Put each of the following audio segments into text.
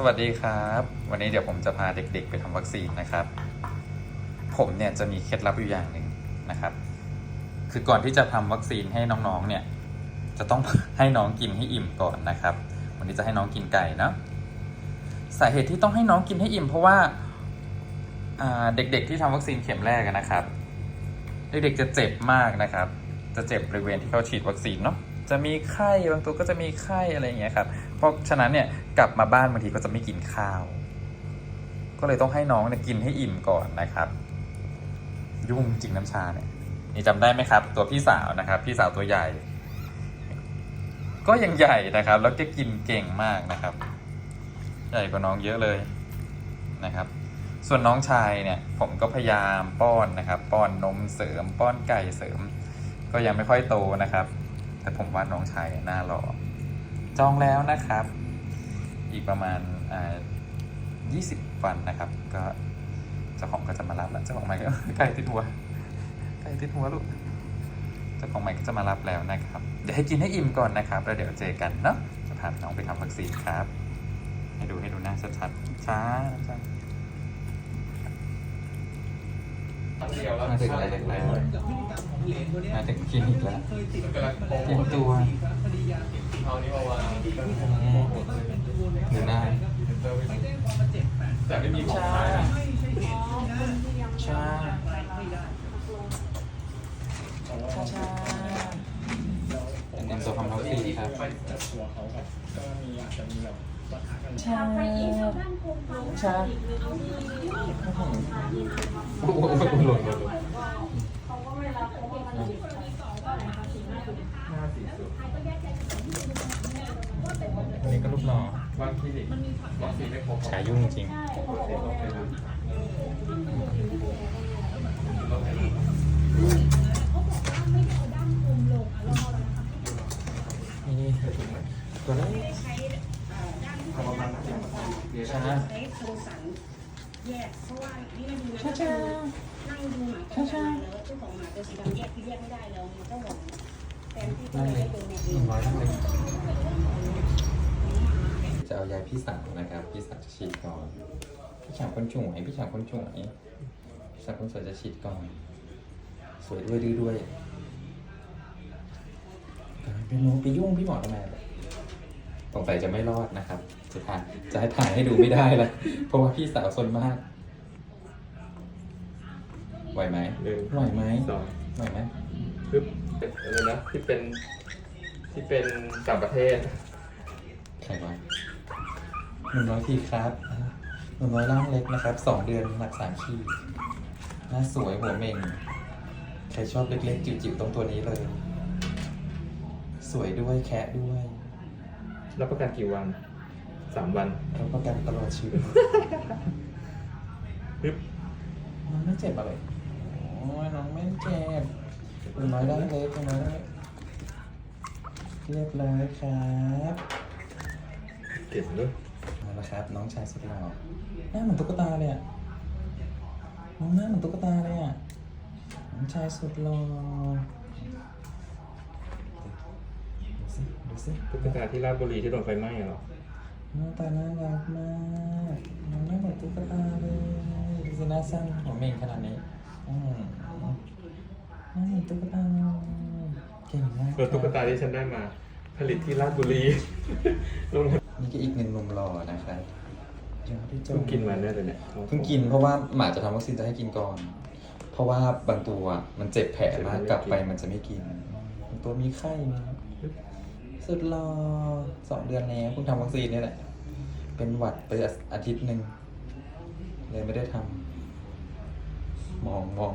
สวัสดีครับ วันนี้เดี๋ยวผมจะพาเด็กๆ ไปทำวัคซีนนะครับ ผมเนี่ยจะมีเคล็ดลับอยู่อย่างหนึ่งนะครับ คือก่อนที่จะทำวัคซีนให้น้องๆเนี่ย จะต้องให้น้องกินให้อิ่มก่อนนะครับ วันนี้จะให้น้องกินไก่เนาะสาเหตุที่ต้องให้น้องกินให้อิ่ม เพราะว่าเด็กๆที่ทำวัคซีนเข็มแรกนะครับ เด็กๆจะเจ็บมากนะครับ จะเจ็บบริเวณที่เขาฉีดวัคซีนเนาะ จะมีไข้บางตัวก็จะมีไข้อะไรอย่างเงี้ยครับ เพราะฉะนั้นเนี่ยกลับมาบ้านบางทีก็จะไม่กินข้าว ก็เลยต้องให้น้องเนี่ยกินให้อิ่มก่อนนะครับ ยุ่งจริงน้ำชาเนี่ยนี่จำได้ไหมครับ ตัวพี่สาวนะครับ พี่สาวตัวใหญ่ ก็ยังใหญ่นะครับ แล้วก็กินเก่งมากนะครับ ใหญ่กว่าน้องเยอะเลยนะครับส่วนน้องชายเนี่ยผมก็พยายามป้อนนะครับ ป้อนนมเสริม ป้อนไก่เสริม ก็ยังไม่ค่อยโตนะครับ แต่ผมว่าน้องชายน่ารอจองแล้วนะครับ อีกประมาณอ่า20วันนะครับ ก็เจ้าของก็จะมารับแล้วเจ้าของใหม่ก็ใกล้ติดหัวใกล้ติดหัวลูกเจ้าของใหม่ก็จะมารับแล้วนะครับ เดี๋ยวให้กินให้อิ่มก่อนนะครับ แล้วเดี๋ยวเจอกันเนาะจะพาน้องไปทำวัคซีนครับ ให้ดูให้ดูหน้าชัดๆช้าช้า มาถึงอะไรแล้วมาถึงคลินิกแล้วเตรียมตัวเอานี้มาวางดูหน้าแต่ไม่มีของขายนะช้าช้าช้าเป็นตัวทำวัคซีนครับตัวเขาครับก็มีอาจจะมีแบบปะทะกัน ช้าช้าโอ้โหหล่นหล่นหล่นหน้าสีสุดอันนี้ก็รูปหล่อวันคลินิกวัคซีนไม่ครบ ฉายยุ่งจริง นี่ตัวนั้นช้าใช้โทรศัพท์แยกเพราะว่านี่มันดูช้าช้านั่งดูหมากับหมาแล้วเจ้าของหมาเป็นสีดำแยกที่แยกไม่ได้แล้วมันก็หวงแทนที่จะนั่งเลได้ยเป็นเนี่ยหนึ่งร้อยนั่งเลยจะเอายายพี่สาวนะครับ พี่สาวจะฉีดก่อน พี่สาวคนจุ๋ยพี่สาวคนจุ๋ยพี่สาวคนสวยจะฉีดก่อน สวยด้วยดื้อด้วย เป็นโนไปยุ่งพี่หมอทำไมล่ะสงสัยจะไม่รอดนะครับจะถ่ายจะให้ถ่ายให้ดูไม่ได้ละเพราะว่าพี่สาวซนมาก ไหวไหมหนึ่งไหวไหมสองไหวไหมปึ๊บอะไรนะที่เป็นที่เป็นต่างประเทศใครวะหนุ่มน้อยพีครับหนุ่มน้อยร่างเล็กนะครับสองเดือนหนักสามขีดหน้าสวยหัวเม่งใครชอบเล็กๆ จิ๋วๆตรงตัวนี้เลย สวยด้วยแคะด้วยรับประกันกี่วันสามวันรับประกันตลอดชีวิตปึ๊บน้องไม่เจ็บอะไรโอ้ยน้องไม่เจ็บหนุ่มน้อยร่างเล็กหนุ่มน้อยร่างเล็กเรียบร้อยครับเก็บด้วยเอาละครับ น้องชายสุดหล่อหน้าเหมือนตุ๊กตาเลยอะน้องหน้าเหมือนตุ๊กตาเลยอะน้องชายสุดหล่อดู สิดูสิตุ๊กตาที่ราชบุรีที่โดนไฟไหม้อะเหรอหน้าตาน่ารักมากน้องหน้าเหมือนตุ๊กตาเลยดูสิหน้าสั้นหัวเม่งขนาดนี้อืมหน้าเหมือนตุ๊กตาเก่งมากเออตุ๊กตาที่ฉันได้มา ผลิตที่ราชบุรีลงนี่ก็อีกหนึ่งหนุ่มหล่อนะครับเดี๋ยวพี่โจเพิ่งกินมาแน่เลยเนี่ยเพิ่งกินเพราะว่าหมาจะทำวัคซีนจะให้กินก่อน เพราะว่าบางตัวมันเจ็บแผลมากกลับไปมันจะไม่กินบางตัวมีไข้มี สุดรอสองเดือนแล้วเพิ่งทำวัคซีนนี่แหละ เป็นหวัดไปอาทิตย์หนึ่งเลยไม่ได้ทำมองมอง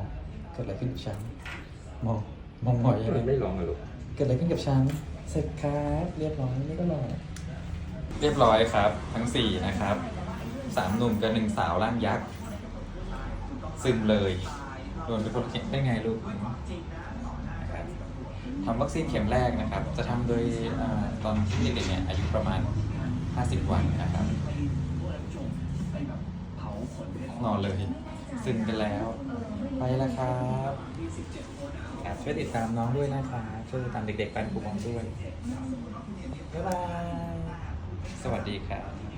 เกิดอะไรขึ้นกับฉันมองมองหงอยทำยังไมไงไม่ลองอะลูกเกิดอะไรขึ้นกับฉันเสร็จครับเรียบร้อยนี่ก็รอเรียบร้อยครับ ทั้งสี่นะครับสามหนุ่มกับหนึ่งสาวร่างยักษ์ซึมเลยโดนเป็นคนเข็มได้ไงลูกนะครับ ทำวัคซีนเข็มแรกนะครับ จะทำโดยอตอนที่เด็กๆเนี่ยอายุประมาณ 50 วันนะครับนอนเลย ซึมไปแล้ว ไปแล้วครับครับช่วยติดตามน้องด้วยนะครับช่วยติดตามเด็กๆแฟนกลุ่มน้องด้วยบ๊ายบาย สวัสดีครับ